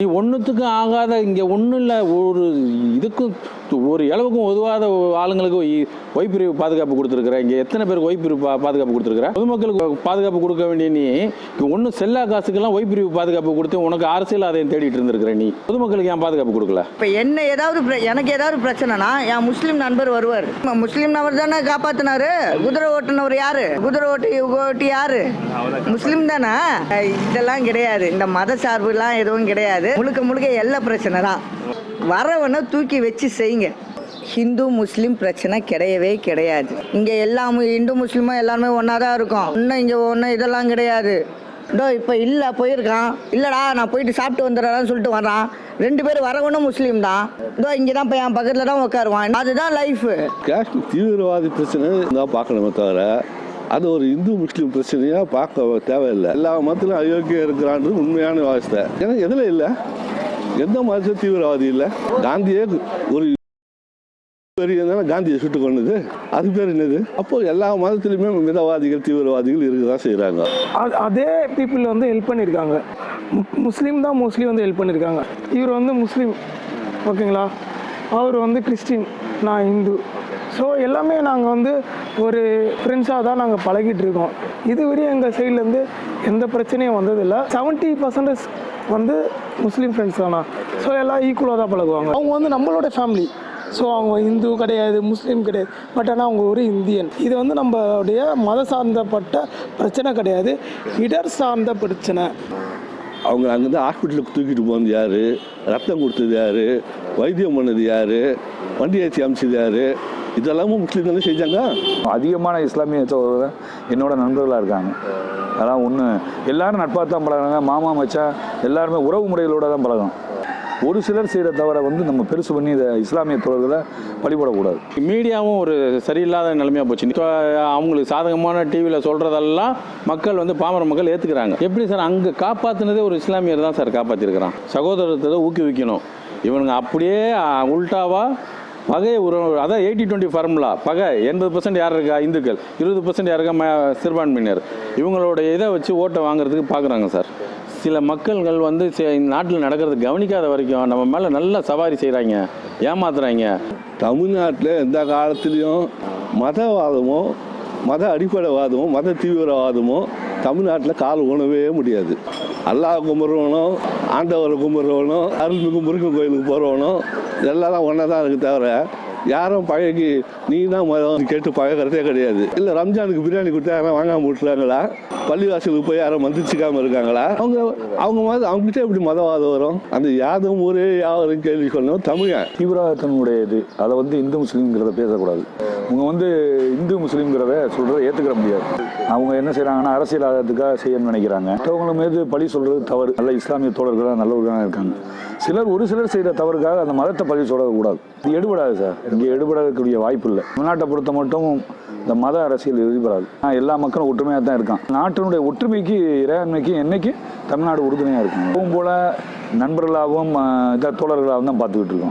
நீ ஒன்றுத்துக்கும் ஆகாத இங்கே ஒன்றும் இல்லை ஒரு இதுக்கும் ஒரு இளவுக்கும் உதவாத ஆளுங்களுக்கு ஒய்- பிரிவு பாதுகாப்பு கொடுத்துருக்குற இங்கே எத்தனை பேருக்கு ஒய் பிரிவு பா- பாதுகாப்பு கொடுத்துருக்குற? பொதுமக்களுக்கு பாதுகாப்பு கொடுக்க வேண்டிய நீ ஒன்றும் செல்லா காசுக்கெல்லாம் ஒய் பிரிவு பாதுகாப்பு கொடுத்து உனக்கு அரசியல் ஆதாயம் தேடிட்டு இருந்திருக்கிற நீ பொதுமக்களுக்கு ஏன் பாதுகாப்பு கொடுக்கல? இப்போ என்ன ஏதாவது பிர- எனக்கு ஏதாவது பிரச்சனைனா என் முஸ்லீம் நண்பர் வருவார். முஸ்லீம் நபர் தானே காப்பாத்தினாரு? குதிரை ஓட்டுனவர் யாரு? குதிரை ஓட்டி ஓட்டி யாரு? முஸ்லீம் தானே? இதெல்லாம் கிடையாது. இந்த மத சார்புலாம் எதுவும் கிடையாது. முழுக்க முழுக்க எல்லா பிரச்சனை தான் வரவனை தூக்கி வச்சு செய்யுங்க. ஹிந்து முஸ்லீம் பிரச்சனை கிடையவே கிடையாது. இங்கே எல்லாம் இந்து முஸ்லீமும் எல்லாருமே ஒன்றா தான் இருக்கும். இன்னும் இங்கே ஒன்றும் இதெல்லாம் கிடையாது. இதோ இப்போ இல்லை போயிருக்கான். இல்லைடா நான் போயிட்டு சாப்பிட்டு வந்துடுறேன் சொல்லிட்டு வரான். ரெண்டு பேரும் வரவனும் முஸ்லீம் தான். இதோ இங்கே தான் இப்போ என் பக்கத்தில் தான் உட்காருவான் அதுதான் லைஃப் காஷ்மீர் தீவிரவாதி பிரச்சனை தான் பார்க்கணுமே தவிர அது ஒரு இந்து முஸ்லீம் பிரச்சனையாக பார்க்க தேவையில்லை. எல்லா மதத்திலும் அயோக்கியம் இருக்கிறான்றது உண்மையான வாசத்தை ஏன்னா எதில் இல்லை? எந்த மதத்திலும் தீவிரவாதி இல்லை. காந்தியே ஒரு பெரிய காந்தியை சுட்டு கொண்டது அது பேர் என்னது? அப்போ எல்லா மதத்திலுமே மிதவாதிகள் தீவிரவாதிகள் இருக்க தான் செய்கிறாங்க அதே பீப்புள் வந்து ஹெல்ப் பண்ணியிருக்காங்க முஸ்லீம் தான் மோஸ்ட்லி வந்து ஹெல்ப் பண்ணியிருக்காங்க இவர் வந்து முஸ்லீம். ஓகேங்களா? அவர் வந்து கிறிஸ்டின். நான் இந்து ஸோ எல்லாமே நாங்கள் வந்து ஒரு ஃப்ரெண்ட்ஸாக தான் நாங்கள் பழகிட்டு இருக்கோம் இதுவரையும் எங்கள் சைட்லேருந்து எந்த பிரச்சனையும் வந்ததில்லை. செவன்ட்டி பர்சன்டேஜ் வந்து முஸ்லீம் ஃப்ரெண்ட்ஸ் தானா? ஸோ எல்லாம் ஈக்குவலாக தான் பழகுவாங்க. அவங்க வந்து நம்மளோட ஃபேமிலி ஸோ அவங்க இந்து கிடையாது முஸ்லீம் கிடையாது. பட் ஆனால் அவங்க ஒரு இந்தியன். இது வந்து நம்மளுடைய மத சார்ந்தப்பட்ட பிரச்சனை கிடையாது. இடர் சார்ந்த பிரச்சனை. அவங்க அங்கேருந்து ஹாஸ்பிட்டலுக்கு தூக்கிட்டு போனது யார்? ரத்தம் கொடுத்தது யார்? வைத்தியம் பண்ணது யார்? வண்டி ஏற்றி அமைச்சது யார்? இதெல்லாமும் முஸ்லீம் தானே செஞ்சாங்க. அதிகமான இஸ்லாமிய சகோதரர் என்னோட நண்பர்களாக இருக்காங்க. அதான் ஒன்று எல்லாரும் நட்பாக தான் பழகுறாங்க. மாமா மச்சான் எல்லாருமே உறவு முறைகளோட தான் பழகும் ஒரு சிலர் செய்கிற தவிர வந்து நம்ம பெருசு பண்ணி இதை இஸ்லாமிய தோழர்களை பழிபடக்கூடாது மீடியாவும் ஒரு சரியில்லாத நிலைமையாக போச்சு. இப்போ அவங்களுக்கு சாதகமான டிவியில் சொல்கிறதெல்லாம் மக்கள் வந்து பாமர மக்கள் ஏற்றுக்கிறாங்க எப்படி சார்? அங்கே காப்பாற்றினதே ஒரு இஸ்லாமியர் தான் சார் காப்பாற்றிருக்கிறான் சகோதரத்தை ஊக்குவிக்கணும். இவனுங்க அப்படியே ஆ, பகை உறவு அதான் எயிட்டி டுவெண்ட்டி ஃபார்முலா பகை எண்பது பர்சன்ட் யார் இருக்கா? இந்துக்கள். இருபது பர்சன்ட் யார் இருக்கா? சிறுபான்மையினர். இவங்களோட இதை வச்சு ஓட்டை வாங்குறதுக்கு பார்க்குறாங்க சார். சில மக்கள்கள் வந்து சே- நாட்டில் நடக்கிறது கவனிக்காத வரைக்கும் நம்ம மேலே நல்லா சவாரி செய்கிறாங்க ஏமாத்துறாங்க. தமிழ்நாட்டில் எந்த காலத்துலேயும் மதவாதமோ மத அடிப்படைவாதமோ மத தீவிரவாதமோ தமிழ்நாட்டில் கால் ஊனவே முடியாது. அல்லாஹ் கும்பிட்றவனும் ஆண்டவரை கும்பிட்றவனும் அருள்மிகு முருகன் கோயிலுக்கு போகிறவனும் இதெல்லாம் ஒன்றா தான் இருக்குது தவிர யாரும் பழகி நீ தான் மதம் கேட்டு பழகிறதே கிடையாது. இல்லை ரம்ஜானுக்கு பிரியாணி கொடுத்தா யாரும் வாங்காம விட்டுறாங்களா? பள்ளிவாசலுக்கு போய் யாரும் மந்திரிச்சிக்காம இருக்காங்களா? அவங்க அவங்க மத அவங்ககிட்ட எப்படி மதவாதம் வரும்? அந்த யாதும் ஊரே யாரும் கேள்வி சொல்லணும். தமிழன் தீவிரவாதத்தினுடைய இது அதை வந்து இந்து முஸ்லீம்ங்கிறத பேசக்கூடாது. அவங்க வந்து இந்து முஸ்லீம்ங்கிறத சொல்கிறத ஏற்றுக்கிற முடியாது. அவங்க என்ன செய்கிறாங்கன்னா அரசியல் ஆதாரத்துக்காக செய்யணும்னு நினைக்கிறாங்க. மற்றவங்க மீது பழி சொல்கிறது தவறு. நல்ல இஸ்லாமிய தோழர்களாக நல்லவர்களாக இருக்காங்க. சிலர் ஒரு சிலர் செய்கிற தவறுக்காக அந்த மதத்தை பழி சொல்லக்கூடாது. இது எடுபடாது சார். இங்கே எடுபடக்கூடிய வாய்ப்பு இல்லை தமிழ்நாட்டை பொறுத்த மட்டும் இந்த மத அரசியல் எழுதிப்படாது ஆனால் எல்லா மக்களும் ஒற்றுமையாக தான் இருக்கான் நாட்டினுடைய ஒற்றுமைக்கு இறையாண்மைக்கு என்னைக்கு தமிழ்நாடு உறுதுணையாக இருக்கும்? போல நண்பர்களாகவும் தோழர்களாகவும் தான் பார்த்துக்கிட்டு இருக்கோம்.